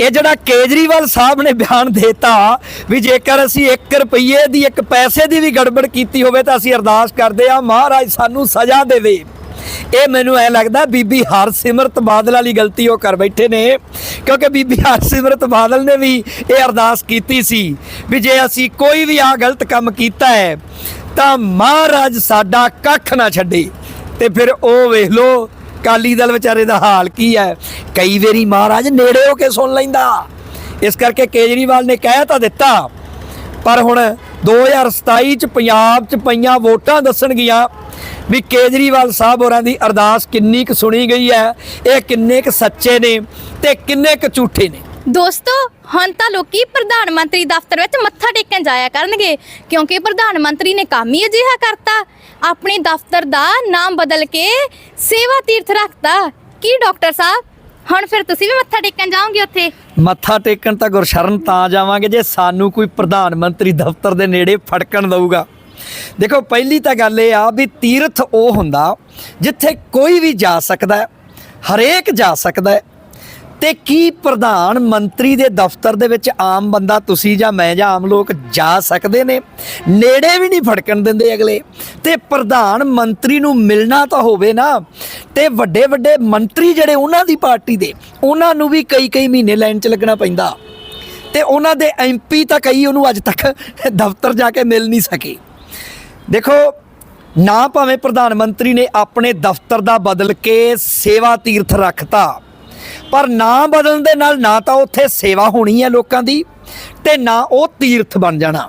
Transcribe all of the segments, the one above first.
ਇਹ ਜਿਹੜਾ ਕੇਜਰੀਵਾਲ ਸਾਹਿਬ ਨੇ ਬਿਆਨ ਦਿੱਤਾ ਵੀ ਜੇਕਰ ਅਸੀਂ 1 ਰੁਪਏ ਦੀ, ਇੱਕ ਪੈਸੇ ਦੀ ਵੀ ਗੜਬੜ ਕੀਤੀ ਹੋਵੇ ਤਾਂ ਅਸੀਂ ਅਰਦਾਸ ਕਰਦੇ ਆ ਮਹਾਰਾਜ ਸਾਨੂੰ ਸਜ਼ਾ ਦੇਵੇ। ਇਹ ਮੈਨੂੰ ਐ ਲੱਗਦਾ ਬੀਬੀ ਹਰਸਿਮਰਤ ਬਾਦਲ ਵਾਲੀ ਗਲਤੀ ਉਹ ਕਰ ਬੈਠੇ ਨੇ, ਕਿਉਂਕਿ ਬੀਬੀ ਹਰਸਿਮਰਤ ਬਾਦਲ ਨੇ ਵੀ ਇਹ ਅਰਦਾਸ ਕੀਤੀ ਸੀ ਵੀ ਜੇ ਅਸੀਂ ਕੋਈ ਵੀ ਆ ਗਲਤ ਕੰਮ ਕੀਤਾ ਹੈ, ਤਾਂ ਮਹਾਰਾਜ ਸਾਡਾ ਕੱਖ ਨਾ ਛੱਡੇ। ਤੇ ਫਿਰ ਉਹ ਵੇਖ ਲੋ ਕਾਲੀ ਦਲ ਵਿਚਾਰੇ ਦਾ ਹਾਲ ਕੀ ਹੈ? ਕਈ ਵਾਰੀ ਮਹਾਰਾਜ ਨੇੜੇ ਹੋ ਕੇ ਸੁਣ ਲੈਂਦਾ। ਇਸ ਕਰਕੇ ਕੇਜਰੀਵਾਲ ਨੇ ਕਹਿ ਤਾਂ ਦਿੱਤਾ, ਪਰ ਹੁਣ 2027 ਚ ਪੰਜਾਬ ਚ ਪਈਆਂ ਵੋਟਾਂ ਦੱਸਣਗੀਆਂ ਵੀ ਕੇਜਰੀਵਾਲ ਸਾਹਿਬ ਹੋਰਾਂ ਦੀ ਅਰਦਾਸ ਕਿੰਨੀ ਕੁ ਸੁਣੀ ਗਈ ਹੈ, ਇਹ ਕਿੰਨੇ ਕੁ ਸੱਚੇ ਨੇ ਤੇ ਕਿੰਨੇ ਕੁ ਝੂਠੇ ਨੇ। ਦੋਸਤੋ, ਹੁਣ ਤਾਂ ਲੋਕੀ ਪ੍ਰਧਾਨ ਮੰਤਰੀ ਦਫ਼ਤਰ ਵਿੱਚ ਮੱਥਾ ਟੇਕਣ ਜਾਇਆ ਕਰਨਗੇ, ਕਿਉਂਕਿ ਪ੍ਰਧਾਨ ਮੰਤਰੀ ਨੇ ਕੰਮ ਹੀ ਅਜਿਹਾ ਕਰਤਾ। ਆਪਣੇ ਦਫ਼ਤਰ ਦਾ ਨਾਮ ਬਦਲ ਕੇ ਸੇਵਾ ਤੀਰਥ ਰੱਖਤਾ। ਕੀ ਡਾਕਟਰ ਸਾਹਿਬ, ਹੁਣ ਫਿਰ ਤੁਸੀਂ ਵੀ ਮੱਥਾ ਟੇਕਣ ਜਾਓਗੇ ਉੱਥੇ? ਮੱਥਾ ਟੇਕਣ ਤਾਂ ਗੁਰਸ਼ਰਨ ਤਾਂ ਜਾਵਾਂਗੇ ਜੇ ਸਾਨੂੰ ਕੋਈ ਪ੍ਰਧਾਨ ਮੰਤਰੀ ਦਫ਼ਤਰ ਦੇ ਨੇੜੇ ਫੜਕਣ ਦਊਗਾ। ਦੇਖੋ, ਪਹਿਲੀ ਤਾਂ ਗੱਲ ਇਹ ਆ ਵੀ ਤੀਰਥ ਉਹ ਹੁੰਦਾ ਜਿੱਥੇ ਕੋਈ ਵੀ ਜਾ ਸਕਦਾ ਹਰੇਕ ਜਾ ਸਕਦਾ ਤੇ ਕੀ ਪ੍ਰਧਾਨ ਮੰਤਰੀ ਦੇ ਦਫ਼ਤਰ ਦੇ ਵਿੱਚ ਆਮ ਬੰਦਾ ਤੁਸੀਂ ਜਾਂ ਮੈਂ ਜਾਂ ਆਮ ਲੋਕ ਜਾ ਸਕਦੇ ਨੇ? ਨੇੜੇ ਵੀ ਨਹੀਂ ਫੜਕਣ ਦਿੰਦੇ ਅਗਲੇ। ਤੇ ਪ੍ਰਧਾਨ ਮੰਤਰੀ ਨੂੰ ਮਿਲਣਾ ਤਾਂ ਹੋਵੇ ਨਾ, ਤੇ ਵੱਡੇ ਵੱਡੇ ਮੰਤਰੀ ਜਿਹੜੇ ਉਹਨਾਂ ਦੀ ਪਾਰਟੀ ਦੇ, ਉਹਨਾਂ ਨੂੰ ਵੀ ਕਈ ਕਈ ਮਹੀਨੇ ਲਾਈਨ 'ਚ ਲੱਗਣਾ ਪੈਂਦਾ। ਤੇ ਉਹਨਾਂ ਦੇ ਐਮਪੀ ਤਾਂ ਕਈ ਉਹਨੂੰ ਅੱਜ ਤੱਕ ਦਫ਼ਤਰ ਜਾ ਕੇ ਮਿਲ ਨਹੀਂ ਸਕੇ। ਦੇਖੋ, ਨਾ ਭਾਵੇਂ ਪ੍ਰਧਾਨ ਮੰਤਰੀ ਨੇ ਆਪਣੇ ਦਫ਼ਤਰ ਦਾ ਬਦਲ ਕੇ ਸੇਵਾ ਤੀਰਥ ਰੱਖਤਾ ਪਰ ਨਾਂ ਬਦਲਣ ਦੇ ਨਾਲ ਨਾ ਤਾਂ ਉੱਥੇ ਸੇਵਾ ਹੋਣੀ ਹੈ ਲੋਕਾਂ ਦੀ ਤੇ ਨਾ ਉਹ ਤੀਰਥ ਬਣ ਜਾਣਾ।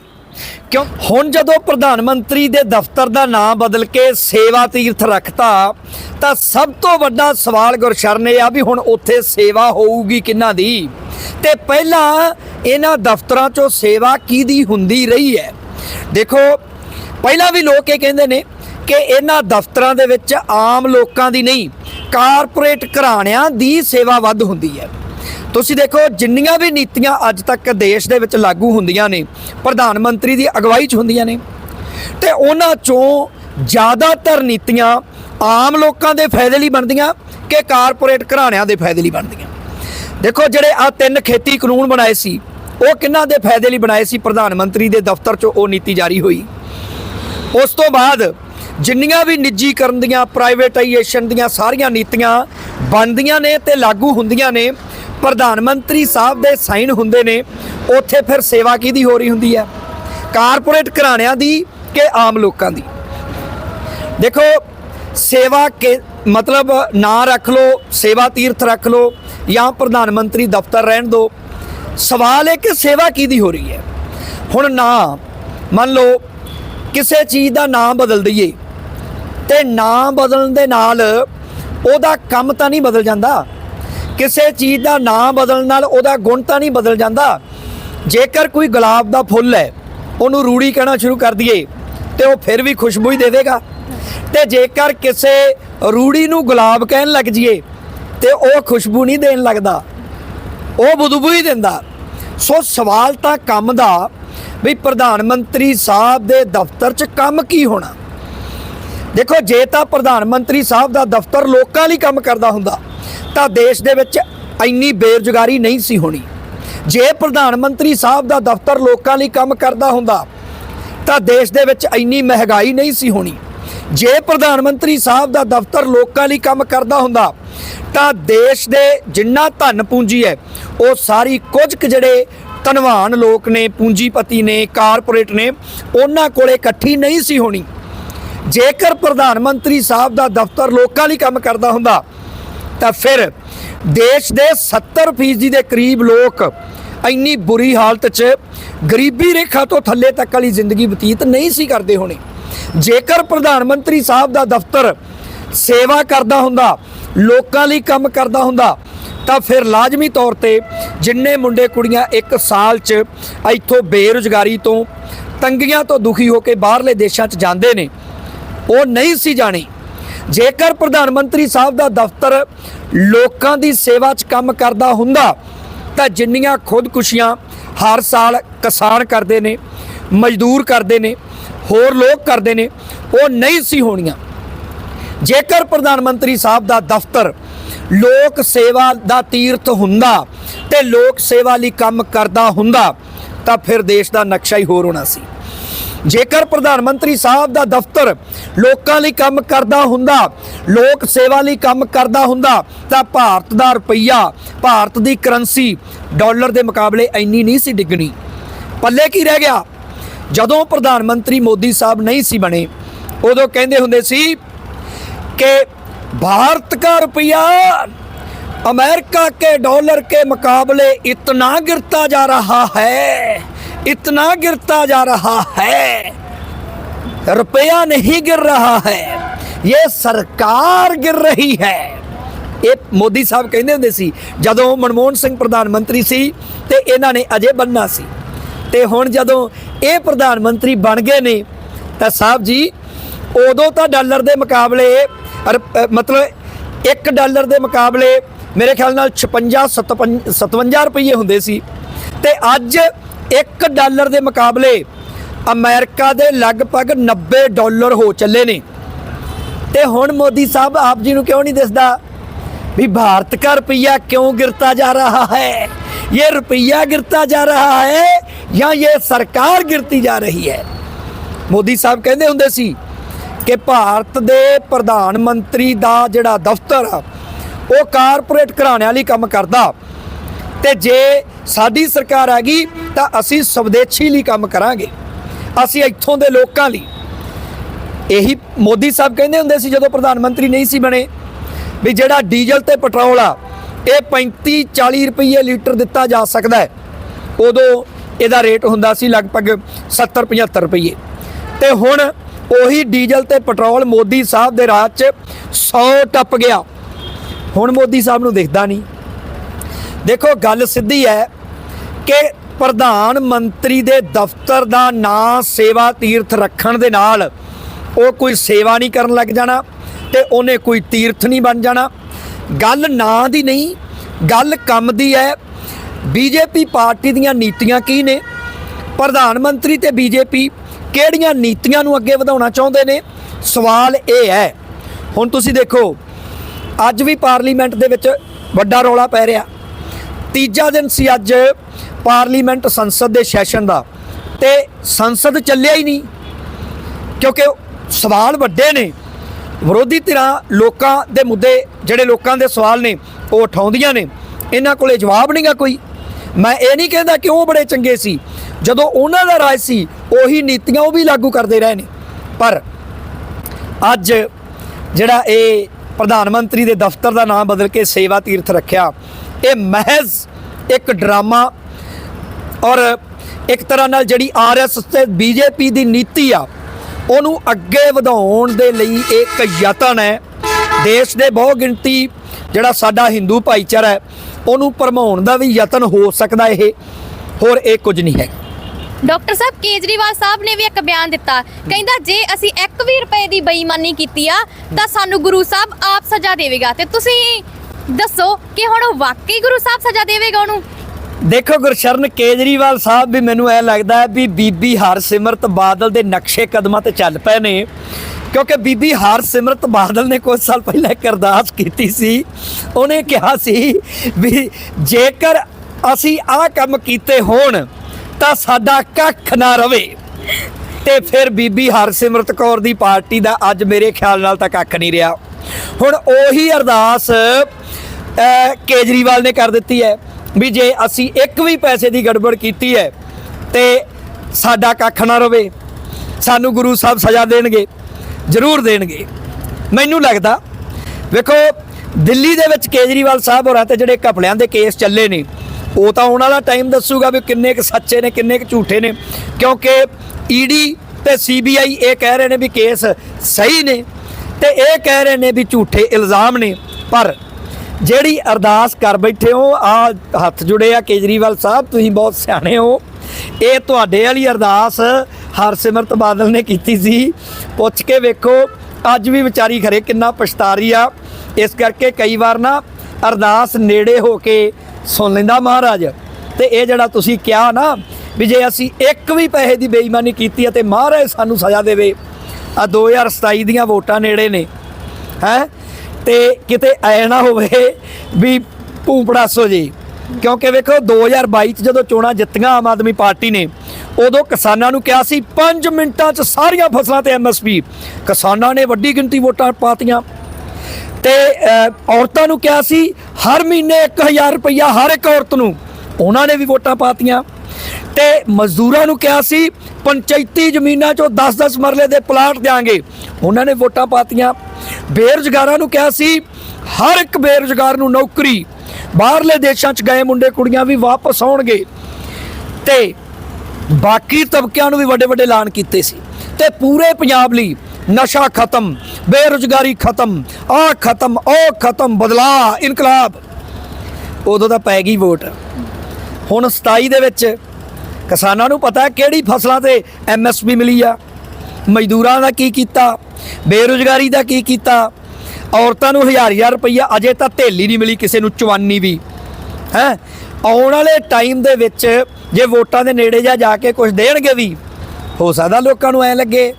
ਕਿਉਂ? ਹੁਣ ਜਦੋਂ ਪ੍ਰਧਾਨ ਮੰਤਰੀ ਦੇ ਦਫ਼ਤਰ ਦਾ ਨਾਂ ਬਦਲ ਕੇ ਸੇਵਾ ਤੀਰਥ ਰੱਖਤਾ, ਤਾਂ ਸਭ ਤੋਂ ਵੱਡਾ ਸਵਾਲ ਗੁਰਸ਼ਰਨ ਇਹ ਆ ਵੀ ਹੁਣ ਉੱਥੇ ਸੇਵਾ ਹੋਊਗੀ ਕਿਹਨਾਂ ਦੀ? ਤੇ ਪਹਿਲਾਂ ਇਹਨਾਂ ਦਫ਼ਤਰਾਂ 'ਚੋਂ ਸੇਵਾ ਕਿਹਦੀ ਹੁੰਦੀ ਰਹੀ ਹੈ? ਦੇਖੋ, ਪਹਿਲਾਂ ਵੀ ਲੋਕ ਇਹ ਕਹਿੰਦੇ ਨੇ ਕਿ ਇਹਨਾਂ ਦਫ਼ਤਰਾਂ ਦੇ ਵਿੱਚ ਆਮ ਲੋਕਾਂ ਦੀ ਨਹੀਂ ਕਾਰਪੋਰੇਟ ਘਰਾਣਿਆਂ ਦੀ ਸੇਵਾ ਵੱਧ ਹੁੰਦੀ ਹੈ। ਤੁਸੀਂ ਦੇਖੋ, ਜਿੰਨੀਆਂ ਵੀ ਨੀਤੀਆਂ ਅੱਜ ਤੱਕ ਦੇਸ਼ ਦੇ ਵਿੱਚ ਲਾਗੂ ਹੁੰਦੀਆਂ ਨੇ, ਪ੍ਰਧਾਨ ਮੰਤਰੀ ਦੀ ਅਗਵਾਈ 'ਚ ਹੁੰਦੀਆਂ ਨੇ, ਤੇ ਉਹਨਾਂ 'ਚੋਂ ਜ਼ਿਆਦਾਤਰ ਨੀਤੀਆਂ ਆਮ ਲੋਕਾਂ ਦੇ ਫਾਇਦੇ ਲਈ ਬਣਦੀਆਂ ਕਿ ਕਾਰਪੋਰੇਟ ਘਰਾਣਿਆਂ ਦੇ ਫਾਇਦੇ ਲਈ ਬਣਦੀਆਂ। ਦੇਖੋ, ਜਿਹੜੇ ਆ ਤਿੰਨ ਖੇਤੀ ਕਾਨੂੰਨ ਬਣਾਏ ਸੀ, ਉਹ ਕਿਹਨਾਂ ਦੇ ਫਾਇਦੇ ਲਈ ਬਣਾਏ ਸੀ? ਪ੍ਰਧਾਨ ਮੰਤਰੀ ਦੇ ਦਫ਼ਤਰ 'ਚੋਂ ਉਹ ਨੀਤੀ ਜਾਰੀ ਹੋਈ। ਉਸ ਤੋਂ ਬਾਅਦ ਜਿੰਨੀਆਂ ਵੀ ਨਿੱਜੀਕਰਨ ਦੀਆਂ ਪ੍ਰਾਈਵੇਟਾਈਜੇਸ਼ਨ ਦੀਆਂ ਸਾਰੀਆਂ ਨੀਤੀਆਂ ਬਣਦੀਆਂ ਨੇ ਤੇ ਲਾਗੂ ਹੁੰਦੀਆਂ ਨੇ, ਪ੍ਰਧਾਨ ਮੰਤਰੀ ਸਾਹਿਬ ਦੇ ਸਾਈਨ ਹੁੰਦੇ ਨੇ, ਉੱਥੇ ਫਿਰ ਸੇਵਾ ਕਿਹਦੀ ਹੋ ਰਹੀ ਹੁੰਦੀ ਹੈ? ਕਾਰਪੋਰੇਟ ਘਰਾਣਿਆਂ ਦੀ ਕਿ ਆਮ ਲੋਕਾਂ ਦੀ? ਦੇਖੋ, ਸੇਵਾ ਕੇ, ਮਤਲਬ ਨਾਂ ਰੱਖ ਲਓ, ਸੇਵਾ ਤੀਰਥ ਰੱਖ ਲਓ ਜਾਂ ਪ੍ਰਧਾਨ ਮੰਤਰੀ ਦਫ਼ਤਰ ਰਹਿਣ ਦਿਓ ਸਵਾਲ ਹੈ ਕਿ ਸੇਵਾ ਕਿਹਦੀ ਹੋ ਰਹੀ ਹੈ? ਹੁਣ ਨਾਂ ਮੰਨ ਲਓ, ਕਿਸੇ ਚੀਜ਼ ਦਾ ਨਾਮ ਬਦਲ ਦਈਏ ਤੇ ਨਾਮ ਬਦਲਣ ਦੇ ਨਾਲ ਉਹਦਾ ਕੰਮ ਤਾਂ ਨਹੀਂ ਬਦਲ ਜਾਂਦਾ। ਕਿਸੇ ਚੀਜ਼ ਦਾ ਨਾਂ ਬਦਲਣ ਨਾਲ ਉਹਦਾ ਗੁਣ ਤਾਂ ਨਹੀਂ ਬਦਲ ਜਾਂਦਾ। ਜੇਕਰ ਕੋਈ ਗੁਲਾਬ ਦਾ ਫੁੱਲ ਹੈ, ਉਹਨੂੰ ਰੂੜੀ ਕਹਿਣਾ ਸ਼ੁਰੂ ਕਰ ਦਈਏ, ਤੇ ਉਹ ਫਿਰ ਵੀ ਖੁਸ਼ਬੂ ਹੀ ਦੇਵੇਗਾ ਤੇ ਜੇਕਰ ਕਿਸੇ ਰੂੜੀ ਨੂੰ ਗੁਲਾਬ ਕਹਿਣ ਲੱਗ ਜਾਈਏ, ਤੇ ਉਹ ਖੁਸ਼ਬੂ ਨਹੀਂ ਦੇਣ ਲੱਗਦਾ, ਉਹ ਬਦਬੂ ਹੀ ਦਿੰਦਾ। ਸੋ ਸਵਾਲ ਤਾਂ ਕੰਮ ਦਾ ਵੀ ਪ੍ਰਧਾਨ ਮੰਤਰੀ ਸਾਹਿਬ ਦੇ ਦਫ਼ਤਰ 'ਚ ਕੰਮ ਕੀ ਹੋਣਾ? ਦੇਖੋ, ਜੇ ਤਾਂ ਪ੍ਰਧਾਨ ਮੰਤਰੀ ਸਾਹਿਬ ਦਾ ਦਫ਼ਤਰ ਲੋਕਾਂ ਲਈ ਕੰਮ ਕਰਦਾ ਹੁੰਦਾ, ਤਾਂ ਦੇਸ਼ ਦੇ ਵਿੱਚ ਇੰਨੀ ਬੇਰੁਜ਼ਗਾਰੀ ਨਹੀਂ ਸੀ ਹੋਣੀ। ਜੇ ਪ੍ਰਧਾਨ ਮੰਤਰੀ ਸਾਹਿਬ ਦਾ ਦਫ਼ਤਰ ਲੋਕਾਂ ਲਈ ਕੰਮ ਕਰਦਾ ਹੁੰਦਾ, ਤਾਂ ਦੇਸ਼ ਦੇ ਵਿੱਚ ਇੰਨੀ ਮਹਿੰਗਾਈ ਨਹੀਂ ਸੀ ਹੋਣੀ। ਜੇ ਪ੍ਰਧਾਨ ਮੰਤਰੀ ਸਾਹਿਬ ਦਾ ਦਫ਼ਤਰ ਲੋਕਾਂ ਲਈ ਕੰਮ ਕਰਦਾ ਹੁੰਦਾ, ਤਾਂ ਦੇਸ਼ ਦੇ ਜਿੰਨਾ ਧਨ ਪੂੰਜੀ ਹੈ, ਉਹ ਸਾਰੀ ਕੁਝ ਕੁ ਜਿਹੜੇ ਧਨਵਾਨ ਲੋਕ ਨੇ, ਪੂੰਜੀਪਤੀ ਨੇ, ਕਾਰਪੋਰੇਟ ਨੇ, ਉਹਨਾਂ ਕੋਲੇ ਇਕੱਠੀ ਨਹੀਂ ਸੀ ਹੋਣੀ। ਜੇਕਰ ਪ੍ਰਧਾਨ ਮੰਤਰੀ ਸਾਹਿਬ ਦਾ ਦਫ਼ਤਰ ਲੋਕਾਂ ਲਈ ਕੰਮ ਕਰਦਾ ਹੁੰਦਾ, ਤਾਂ ਫਿਰ ਦੇਸ਼ ਦੇ 70% ਦੇ ਕਰੀਬ ਲੋਕ ਇੰਨੀ ਬੁਰੀ ਹਾਲਤ 'ਚ ਗਰੀਬੀ ਰੇਖਾ ਤੋਂ ਥੱਲੇ ਤੱਕ ਵਾਲੀ ਜ਼ਿੰਦਗੀ ਬਤੀਤ ਨਹੀਂ ਸੀ ਕਰਦੇ ਹੋਣੇ। ਜੇਕਰ ਪ੍ਰਧਾਨ ਮੰਤਰੀ ਸਾਹਿਬ ਦਾ ਦਫ਼ਤਰ ਸੇਵਾ ਕਰਦਾ ਹੁੰਦਾ, ਲੋਕਾਂ ਲਈ ਕੰਮ ਕਰਦਾ ਹੁੰਦਾ, ਤਾਂ ਫਿਰ ਲਾਜ਼ਮੀ ਤੌਰ ਤੇ ਜਿੰਨੇ ਮੁੰਡੇ ਕੁੜੀਆਂ ਇੱਕ ਸਾਲ 'ਚ ਇੱਥੋਂ ਬੇਰੁਜ਼ਗਾਰੀ ਤੋਂ, ਤੰਗੀਆਂ ਤੋਂ ਦੁਖੀ ਹੋ ਕੇ ਬਾਹਰਲੇ ਦੇਸ਼ਾਂ 'ਚ ਜਾਂਦੇ ਨੇ ਉਹ ਨਹੀਂ ਸੀ ਜਾਣੀ। ਜੇਕਰ ਪ੍ਰਧਾਨ ਮੰਤਰੀ ਸਾਹਿਬ ਦਾ ਦਫ਼ਤਰ ਲੋਕਾਂ ਦੀ ਸੇਵਾ 'ਚ ਕੰਮ ਕਰਦਾ ਹੁੰਦਾ, ਤਾਂ ਜਿੰਨੀਆਂ ਖੁਦਕੁਸ਼ੀਆਂ ਹਰ ਸਾਲ ਕਿਸਾਨ ਕਰਦੇ ਨੇ, ਮਜ਼ਦੂਰ ਕਰਦੇ ਨੇ, ਹੋਰ ਲੋਕ ਕਰਦੇ ਨੇ, ਉਹ ਨਹੀਂ ਸੀ ਹੋਣੀਆਂ। ਜੇਕਰ ਪ੍ਰਧਾਨ ਮੰਤਰੀ ਸਾਹਿਬ ਦਾ ਦਫ਼ਤਰ ਲੋਕ ਸੇਵਾ ਦਾ ਤੀਰਥ ਹੁੰਦਾ ਤੇ ਲੋਕ ਸੇਵਾ ਲਈ ਕੰਮ ਕਰਦਾ ਹੁੰਦਾ, ਤਾਂ ਫਿਰ ਦੇਸ਼ ਦਾ ਨਕਸ਼ਾ ਹੀ ਹੋਰ ਹੋਣਾ ਸੀ। ਜੇਕਰ ਪ੍ਰਧਾਨ ਮੰਤਰੀ ਸਾਹਿਬ ਦਾ ਦਫ਼ਤਰ ਲੋਕਾਂ ਲਈ ਕੰਮ ਕਰਦਾ ਹੁੰਦਾ ਲੋਕ ਸੇਵਾ ਲਈ ਕੰਮ ਕਰਦਾ ਹੁੰਦਾ ਤਾਂ ਭਾਰਤ ਦਾ ਰੁਪਈਆ ਭਾਰਤ ਦੀ ਕਰੰਸੀ ਡਾਲਰ ਦੇ ਮੁਕਾਬਲੇ ਇੰਨੀ ਨਹੀਂ ਸੀ ਡਿੱਗਣੀ ਪੱਲੇ ਕੀ ਰਹਿ ਗਿਆ ਜਦੋਂ ਪ੍ਰਧਾਨ ਮੰਤਰੀ ਮੋਦੀ ਸਾਹਿਬ ਨਹੀਂ ਸੀ ਬਣੇ ਉਦੋਂ ਕਹਿੰਦੇ ਹੁੰਦੇ ਸੀ कि भारत का रुपया अमेरिका के डॉलर के मुकाबले इतना गिरता जा रहा है इतना गिरता जा रहा है रुपया नहीं गिर रहा है ये ਸਰਕਾਰ ਗਿਰ ਰਹੀ ਹੈ ਇਹ ਮੋਦੀ ਸਾਹਿਬ ਕਹਿੰਦੇ ਹੁੰਦੇ ਸੀ ਜਦੋਂ ਮਨਮੋਹਨ ਸਿੰਘ ਪ੍ਰਧਾਨ ਮੰਤਰੀ ਸੀ ਤੇ ਇਹਨਾਂ ਨੇ ਅਜੇ ਬੰਨਾ ਸੀ ਤੇ ਹੁਣ ਜਦੋਂ ਇਹ ਪ੍ਰਧਾਨ ਮੰਤਰੀ ਬਣ ਗਏ ਨੇ ਤਾਂ ਸਾਹਿਬ ਜੀ ਉਦੋਂ ਤਾਂ ਡਾਲਰ ਦੇ ਮੁਕਾਬਲੇ ਰੁਪ- ਅ, ਮਤਲਬ 1 ਡਾਲਰ ਦੇ ਮੁਕਾਬਲੇ ਮੇਰੇ ਖਿਆਲ ਨਾਲ 56 57 57 ਰੁਪਏ ਹੁੰਦੇ ਸੀ ਤੇ ਅੱਜ 1 ਡਾਲਰ ਦੇ ਮੁਕਾਬਲੇ ਅਮਰੀਕਾ ਦੇ ਲਗਭਗ 90 ਡਾਲਰ ਹੋ ਚੱਲੇ ਨੇ। ਤੇ ਹੁਣ ਮੋਦੀ ਸਾਹਿਬ ਆਪ ਜੀ ਨੂੰ ਕਿਉਂ ਨਹੀਂ ਦਿਸਦਾ ਵੀ ਭਾਰਤ ਦਾ ਰੁਪਈਆ ਕਿਉਂ ਗਿਰਤਾ ਜਾ ਰਹਾ ਹੈ? ਇਹ ਰੁਪਈਆ ਗਿਰਤਾ ਜਾ ਰਹਾ ਹੈ ਜਾਂ ਇਹ ਸਰਕਾਰ ਗਿਰਤੀ ਜਾ ਰਹੀ ਹੈ? ਮੋਦੀ ਸਾਹਿਬ ਕਹਿੰਦੇ ਹੁੰਦੇ ਸੀ ਕਿ ਭਾਰਤ ਦੇ ਪ੍ਰਧਾਨ ਮੰਤਰੀ ਦਾ ਜਿਹੜਾ ਦਫ਼ਤਰ ਆ, ਉਹ ਕਾਰਪੋਰੇਟ ਘਰਾਣਿਆਂ ਲਈ ਕੰਮ ਕਰਦਾ। ਤੇ ਜੇ ਸਾਡੀ ਸਰਕਾਰ ਆ ਗਈ ਤਾਂ ਅਸੀਂ ਸਵਦੇਸ਼ੀ ਲਈ ਕੰਮ ਕਰਾਂਗੇ। ਅਸੀਂ ਇੱਥੋਂ ਦੇ ਲੋਕਾਂ ਲਈ। ਇਹੀ ਮੋਦੀ ਸਾਹਿਬ ਕਹਿੰਦੇ ਹੁੰਦੇ ਸੀ ਜਦੋਂ ਪ੍ਰਧਾਨ ਮੰਤਰੀ ਨਹੀਂ ਸੀ ਬਣੇ ਵੀ ਜਿਹੜਾ ਡੀਜ਼ਲ ਤੇ ਪੈਟਰੋਲ ਆ, ਇਹ 35 40 ਰੁਪਏ ਲੀਟਰ ਦਿੱਤਾ ਜਾ ਸਕਦਾ ਹੈ। ਉਦੋਂ ਇਹਦਾ ਰੇਟ ਹੁੰਦਾ ਸੀ ਲਗਭਗ 70 75 ਰੁਪਏ ਤੇ ਹੁਣ ਉਹੀ ਡੀਜ਼ਲ ਤੇ ਪੈਟਰੋਲ ਮੋਦੀ ਸਾਹਿਬ ਦੇ ਰਾਜ 'ਚ 100 ਟੱਪ ਗਿਆ। ਹੁਣ ਮੋਦੀ ਸਾਹਿਬ ਨੂੰ ਦਿਖਦਾ ਨਹੀਂ। ਦੇਖੋ, ਗੱਲ ਸਿੱਧੀ ਹੈ ਕਿ ਪ੍ਰਧਾਨ ਮੰਤਰੀ ਦੇ ਦਫ਼ਤਰ ਦਾ ਨਾਂ ਸੇਵਾ ਤੀਰਥ ਰੱਖਣ ਦੇ ਨਾਲ ਉਹ ਕੋਈ ਸੇਵਾ ਨਹੀਂ ਕਰਨ ਲੱਗ ਜਾਣਾ ਤੇ ਉਹਨੇ ਕੋਈ ਤੀਰਥ ਨਹੀਂ ਬਣ ਜਾਣਾ। ਗੱਲ ਨਾਂ ਦੀ ਨਹੀਂ, ਗੱਲ ਕੰਮ ਦੀ ਹੈ। ਬੀਜੇਪੀ ਪਾਰਟੀ ਦੀਆਂ ਨੀਤੀਆਂ ਕੀ ਨੇ? ਪ੍ਰਧਾਨ ਮੰਤਰੀ ਤੇ ਬੀਜੇਪੀ ਕਿਹੜੀਆਂ ਨੀਤੀਆਂ ਨੂੰ ਅੱਗੇ ਵਧਾਉਣਾ ਚਾਹੁੰਦੇ ਨੇ? ਸਵਾਲ ਇਹ ਹੈ। ਹੁਣ ਤੁਸੀਂ ਦੇਖੋ, ਅੱਜ ਵੀ ਪਾਰਲੀਮੈਂਟ ਦੇ ਵਿੱਚ ਵੱਡਾ ਰੌਲਾ ਪੈ ਰਿਹਾ। ਤੀਜਾ ਦਿਨ ਸੀ ਅੱਜ ਪਾਰਲੀਮੈਂਟ ਸੰਸਦ ਦੇ ਸੈਸ਼ਨ ਦਾ। ਤੇ ਸੰਸਦ ਚੱਲਿਆ ਹੀ ਨਹੀਂ, ਕਿਉਂਕਿ ਸਵਾਲ ਵੱਡੇ ਨੇ। ਵਿਰੋਧੀ ਧਿਰਾਂ ਲੋਕਾਂ ਦੇ ਮੁੱਦੇ, ਜਿਹੜੇ ਲੋਕਾਂ ਦੇ ਸਵਾਲ ਨੇ, ਉਹ ਉਠਾਉਂਦੀਆਂ ਨੇ। ਇਹਨਾਂ ਕੋਲੇ ਜਵਾਬ ਨਹੀਂਗਾ ਕੋਈ। ਮੈਂ ਇਹ ਨਹੀਂ ਕਹਿੰਦਾ ਕਿ ਉਹ ਬੜੇ ਚੰਗੇ ਸੀ। ਜਦੋਂ ਉਹਨਾਂ ਦਾ ਰਾਜ ਸੀ, ਉਹੀ ਨੀਤੀਆਂ ਉਹ ਵੀ ਲਾਗੂ ਕਰਦੇ ਰਹੇ ਨੇ। ਪਰ ਅੱਜ ਜਿਹੜਾ ਇਹ ਪ੍ਰਧਾਨ ਮੰਤਰੀ ਦੇ ਦਫ਼ਤਰ ਦਾ ਨਾਮ ਬਦਲ ਕੇ ਸੇਵਾ ਤੀਰਥ ਰੱਖਿਆ ਇਹ ਮਹਿਜ਼ ਇੱਕ ਡਰਾਮਾ ਔਰ ਇੱਕ ਤਰ੍ਹਾਂ ਨਾਲ ਜਿਹੜੀ ਆਰਐਸਐਸ ਤੇ ਬੀਜੇਪੀ ਦੀ ਨੀਤੀ ਆ, ਉਹਨੂੰ ਅੱਗੇ ਵਧਾਉਣ ਦੇ ਲਈ ਇੱਕ ਯਤਨ ਹੈ। ਦੇਸ਼ ਦੇ ਬਹੁ ਗਿਣਤੀ ਜਿਹੜਾ ਸਾਡਾ ਹਿੰਦੂ ਭਾਈਚਾਰਾ ਹੈ, ਉਹਨੂੰ ਭਰਮਾਉਣ ਦਾ ਵੀ ਯਤਨ ਹੋ ਸਕਦਾ ਇਹ, ਹੋਰ ਇਹ ਕੁਝ ਨਹੀਂ ਹੈ। ਡਾਕਟਰ ਸਾਹਿਬ, ਕੇਜਰੀਵਾਲ ਸਾਹਿਬ ਨੇ ਵੀ ਇੱਕ ਬਿਆਨ ਦਿੱਤਾ। ਕਹਿੰਦਾ, ਜੇ ਅਸੀਂ 1 ਵੀ ਰੁਪਏ ਦੀ ਬੇਈਮਾਨੀ ਕੀਤੀ ਆ, ਤਾਂ ਸਾਨੂੰ ਗੁਰੂ ਸਾਹਿਬ ਆਪ ਸਜ਼ਾ ਦੇਵੇਗਾ। ਤੇ ਤੁਸੀਂ ਦੱਸੋ ਕਿ ਹੁਣ ਉਹ ਵਾਕਈ ਗੁਰੂ ਸਾਹਿਬ ਸਜ਼ਾ ਦੇਵੇਗਾ ਉਹਨੂੰ? ਦੇਖੋ ਗੁਰਸ਼ਰਨ ਕੇਜਰੀਵਾਲ ਸਾਹਿਬ ਵੀ ਮੈਨੂੰ ਐ ਲੱਗਦਾ ਹੈ ਵੀ ਬੀਬੀ ਹਰਸਿਮਰਤ ਬਾਦਲ ਦੇ ਨਕਸ਼ੇ ਕਦਮਾਂ ਤੇ ਚੱਲ ਪਏ ਨੇ, ਕਿਉਂਕਿ ਬੀਬੀ ਹਰਸਿਮਰਤ ਬਾਦਲ ਨੇ ਕੁਝ ਸਾਲ ਪਹਿਲਾਂ ਇੱਕ ਅਰਦਾਸ ਕੀਤੀ ਸੀ। ਉਹਨੇ ਕਿਹਾ ਸੀ ਵੀ ਜੇਕਰ ਅਸੀਂ ਆਹ ਕੰਮ ਕੀਤੇ ਹੋਣ, ਤਾਂ ਸਾਡਾ ਕੱਖ ਨਾ ਰਵੇ। ਤੇ ਫਿਰ ਬੀਬੀ ਹਰਸਿਮਰਤ ਕੌਰ ਦੀ ਪਾਰਟੀ ਦਾ ਅੱਜ ਮੇਰੇ ਖਿਆਲ ਨਾਲ ਤਾਂ ਕੱਖ ਨਹੀਂ ਰਿਹਾ। ਹੁਣ ਉਹੀ ਅਰਦਾਸ ਕੇਜਰੀਵਾਲ ਨੇ ਕਰ ਦਿੱਤੀ ਹੈ ਵੀ ਜੇ ਅਸੀਂ ਇੱਕ ਵੀ ਪੈਸੇ ਦੀ ਗੜਬੜ ਕੀਤੀ ਹੈ ਤੇ ਸਾਡਾ ਕੱਖ ਨਾ ਰਵੇ, ਸਾਨੂੰ ਗੁਰੂ ਸਾਹਿਬ ਸਜ਼ਾ ਦੇਣਗੇ, ਜ਼ਰੂਰ ਦੇਣਗੇ। ਮੈਨੂੰ ਲੱਗਦਾ, ਵੇਖੋ, ਦਿੱਲੀ ਦੇ ਵਿੱਚ ਕੇਜਰੀਵਾਲ ਸਾਹਿਬ ਹੋਰਾਂ ਤੇ ਜਿਹੜੇ ਘਪਲਿਆਂ ਦੇ ਕੇਸ ਚੱਲੇ ਨੇ, ਉਹ ਤਾਂ ਉਹਨਾਂ ਦਾ ਟਾਈਮ ਦੱਸੂਗਾ ਵੀ ਕਿੰਨੇ ਕੁ ਸੱਚੇ ਨੇ, ਕਿੰਨੇ ਕੁ ਝੂਠੇ ਨੇ, ਕਿਉਂਕਿ ਈਡੀ ਤੇ ਸੀਬੀਆਈ ਇਹ ਕਹਿ ਰਹੇ ਨੇ ਵੀ ਕੇਸ ਸਹੀ ਨੇ ਤੇ ਇਹ ਕਹਿ ਰਹੇ ਨੇ ਵੀ ਝੂਠੇ ਇਲਜ਼ਾਮ ਨੇ, ਪਰ ਜਿਹੜੀ ਅਰਦਾਸ ਕਰ ਬੈਠੇ ਹੋ, ਆ ਹੱਥ ਜੁੜੇ ਆ ਕੇਜਰੀਵਾਲ ਸਾਹਿਬ, ਤੁਸੀਂ ਬਹੁਤ ਸਿਆਣੇ ਹੋ। ਇਹ ਤੁਹਾਡੇ ਵਾਲੀ ਅਰਦਾਸ ਹਰਸਿਮਰਤ ਬਾਦਲ ਨੇ ਕੀਤੀ ਸੀ। ਪੁੱਛ ਕੇ ਵੇਖੋ, ਅੱਜ ਵੀ ਵਿਚਾਰੀ ਖਰੇ ਕਿੰਨਾ ਪਛਤਾ ਰਹੀ ਆ। ਇਸ ਕਰਕੇ ਕਈ ਵਾਰ ਨਾ ਅਰਦਾਸ ਨੇੜੇ ਹੋ ਕੇ ਸੁਣ ਲੈਂਦਾ ਮਹਾਰਾਜ। ਤੇ ਇਹ ਜਿਹੜਾ ਤੁਸੀਂ ਕਿਹਾ ਨਾ, ਵੀ ਜੇ ਅਸੀਂ ਇੱਕ ਵੀ ਪੈਸੇ ਦੀ ਬੇਈਮਾਨੀ ਕੀਤੀ ਹੈ ਤੇ ਮਹਾਰਾਜ ਸਾਨੂੰ ਸਜ਼ਾ ਦੇਵੇ। ਆ 2027 ਦੀਆਂ ਵੋਟਾਂ ਨੇੜੇ ਨੇ। ਹੈ? ਤੇ ਕਿਤੇ ਐ ਨਾ ਹੋਵੇ ਵੀ ਭੂਪੜਾਸੋ ਜੀ। ਕਿਉਂਕਿ ਵੇਖੋ 2022 ਚ ਜਦੋਂ ਚੋਣਾਂ ਜਿੱਤੀਆਂ ਆਮ ਆਦਮੀ ਪਾਰਟੀ ਨੇ, ਉਦੋਂ ਕਿਸਾਨਾਂ ਨੂੰ ਕਿਹਾ ਸੀ 5 ਮਿੰਟਾਂ ਚ ਸਾਰੀਆਂ ਫਸਲਾਂ ਤੇ ਐਮਐਸਪੀ ਕਿਸਾਨਾਂ ਨੇ ਵੱਡੀ ਗਿਣਤੀ ਵੋਟਾਂ ਪਾਤੀਆਂ। ਤੇ ਔਰਤਾਂ ਨੂੰ ਕਿਹਾ ਸੀ, ਹਰ ਮਹੀਨੇ 1000 ਰੁਪਇਆ ਹਰ ਇੱਕ ਔਰਤ ਨੂੰ। ਉਹਨਾਂ ਨੇ ਵੀ ਵੋਟਾਂ ਪਾਤੀਆਂ। ਤੇ ਮਜ਼ਦੂਰਾਂ ਨੂੰ ਕਿਹਾ ਸੀ, ਪੰਚਾਇਤੀ ਜ਼ਮੀਨਾਂ ਚੋਂ 10-10 ਮਰਲੇ ਦੇ ਪਲਾਟ ਦਿਆਂਗੇ। ਉਹਨਾਂ ਨੇ ਵੋਟਾਂ ਪਾਤੀਆਂ। ਬੇਰੁਜ਼ਗਾਰਾਂ ਨੂੰ ਕਿਹਾ ਸੀ, ਹਰ ਇੱਕ ਬੇਰੁਜ਼ਗਾਰ ਨੂੰ ਨੌਕਰੀ, ਬਾਹਰਲੇ ਦੇਸ਼ਾਂ 'ਚ ਗਏ ਮੁੰਡੇ ਕੁੜੀਆਂ ਵੀ ਵਾਪਸ ਆਉਣਗੇ। ਤੇ ਬਾਕੀ ਤਬਕਿਆਂ ਨੂੰ ਵੀ ਵੱਡੇ ਵੱਡੇ ਐਲਾਨ ਕੀਤੇ ਸੀ। ਤੇ ਪੂਰੇ ਪੰਜਾਬ ਲਈ ਨਸ਼ਾ ਖਤਮ, ਬੇਰੁਜ਼ਗਾਰੀ ਖਤਮ ਆ ਖਤਮ, ਉਹ ਖਤਮ ਬਦਲਾ ਇਨਕਲਾਬ। ਉਦੋਂ ਤਾਂ ਪੈ ਗਈ ਵੋਟ। ਹੁਣ 27 ਦੇ ਵਿੱਚ ਕਿਸਾਨਾਂ ਨੂੰ ਪਤਾ ਹੈ ਕਿਹੜੀ ਫਸਲਾਂ ਤੇ ਐਮਐਸਪੀ ਮਿਲੀ ਆ। ਮਜ਼ਦੂਰਾਂ ਦਾ ਕੀ ਕੀਤਾ, ਬੇਰੁਜ਼ਗਾਰੀ ਦਾ ਕੀ ਕੀਤਾ, ਔਰਤਾਂ ਨੂੰ ਹਜ਼ਾਰ ਹਜ਼ਾਰ ਰੁਪਈਆ ਅਜੇ ਤਾਂ ਥੇਲੀ ਨਹੀਂ ਮਿਲੀ ਕਿਸੇ ਨੂੰ ਚਵਾਨੀ ਵੀ। ਹੈ? ਆਉਣ ਵਾਲੇ ਟਾਈਮ ਦੇ ਵਿੱਚ ਜੇ ਵੋਟਾਂ ਦੇ ਨੇੜੇ ਜਾ ਜਾ ਕੇ ਕੁਝ ਦੇਣਗੇ ਵੀ, ਹੋ ਸਕਦਾ ਲੋਕਾਂ ਨੂੰ ਐ ਲੱਗੇ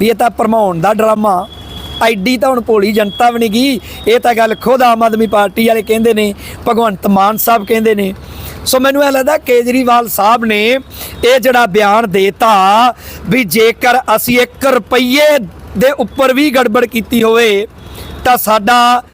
ਵੀ ਇਹ ਤਾਂ ਭਰਮਾਉਣ ਦਾ ਡਰਾਮਾ। ਐਡੀ ਤਾਂ ਹੁਣ ਭੋਲੀ ਜਨਤਾ ਵੀ ਨਹੀਂ ਗਈ, ਇਹ ਤਾਂ ਗੱਲ ਖੁਦ ਆਮ ਆਦਮੀ ਪਾਰਟੀ ਵਾਲੇ ਕਹਿੰਦੇ ਨੇ, ਭਗਵੰਤ ਮਾਨ ਸਾਹਿਬ ਕਹਿੰਦੇ ਨੇ। ਸੋ ਮੈਨੂੰ ਇਹ ਲੱਗਦਾ ਕੇਜਰੀਵਾਲ ਸਾਹਿਬ ਨੇ ਇਹ ਜਿਹੜਾ ਬਿਆਨ ਦੇਤਾ ਵੀ ਜੇਕਰ ਅਸੀਂ 1 ਰੁਪਈਏ ਦੇ ਉੱਪਰ ਵੀ ਗੜਬੜ ਕੀਤੀ ਹੋਵੇ ਤਾਂ ਸਾਡਾ